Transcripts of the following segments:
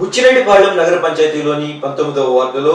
బుచ్చిరెడ్డిపాళెం నగర పంచాయతీలోని పంతొమ్మిదవ వార్డులో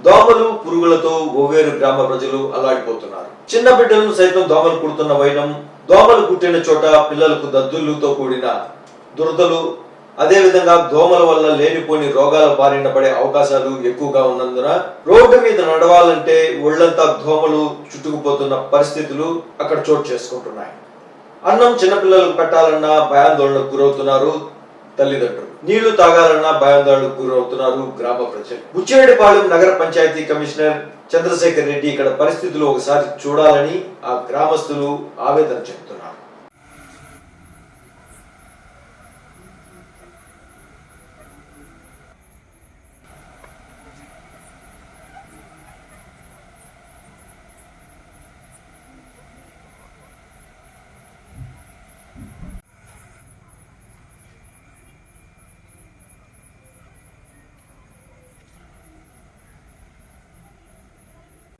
దోమలు పురుగులతో ఓవేరు గ్రామ ప్రజలు అల్లాడిపోతున్నారు. చిన్న బిడ్డలను సైతం దోమలు కుడుతున్న వైనం దోమలు కుట్టిన చోట పిల్లలకు దద్దులతో కూడిన దురదలు అదేవిధంగా దోమల వల్ల లేనిపోని రోగాల బారిన పడే అవకాశాలు ఎక్కువగా ఉన్నందున రోడ్డు మీద నడవాలంటే ఒళ్ళంతా దోమలు చుట్టుకుపోతున్న పరిస్థితులు అక్కడ చోటు చేసుకుంటున్నాయి. అన్నం చిన్నపిల్లలకు పెట్టాలన్నా భయాందోళనకు గురవుతున్నారు తల్లిదండ్రులు. నీళ్ళు తాగాలన్నా భయాందోళనకు గురవుతున్నారు గ్రామ ప్రజలు. బుచ్చిరెడ్డిపాళెం నగర పంచాయతీ కమిషనర్ చంద్రశేఖర్ రెడ్డి ఇక్కడ పరిస్థితులు ఒకసారి చూడాలని ఆ గ్రామస్తులు ఆవేదన చెబుతున్నారు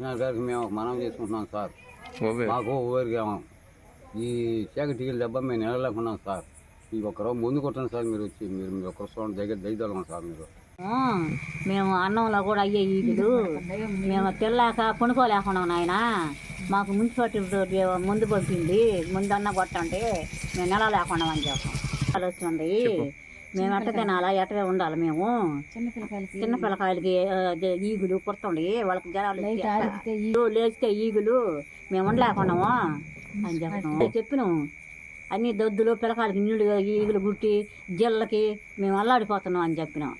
కమిషనర్ గారికి మేము ఒక మనం చేసుకుంటున్నాం సార్. మాకు ఊరికి ఈ చీకటికి దెబ్బ మేము నిలలేకున్నాం సార్. ఈ ఒక్కరో ముందు కొట్టండి సార్ మీరు వచ్చి మీరు మీరు ఒక్కరు చూడండి దగ్గర దయదలం సార్ మీరు. ఆ, మేము అన్నంలో కూడా అయ్యే ఈగులు. మేము తెల్లాక కొనుక్కోలేకున్నాం నాయన. మాకు మున్సిపాలిటీ ముందు పంపింది ముందు అన్న కొట్టండి మేము నెల లేకుండా అని చెప్పాం. అది వస్తుంది మేము ఎట్ట తినాలా ఎట్ట ఉండాలి మేము. చిన్న పిల్లకాయలకి. ఈగులు కుడుతుండి వాళ్ళకి జనాలు ఈగులు లేస్తే ఈగులు. మేము ఉండలేకున్నాము. అని చెప్తాం చెప్పినాం. అన్ని దొద్దులు పిల్లకాయలకి నీళ్ళు ఈగులు గుట్టి జిల్లకి మేము అల్లాడిపోతున్నాం అని చెప్పినాం.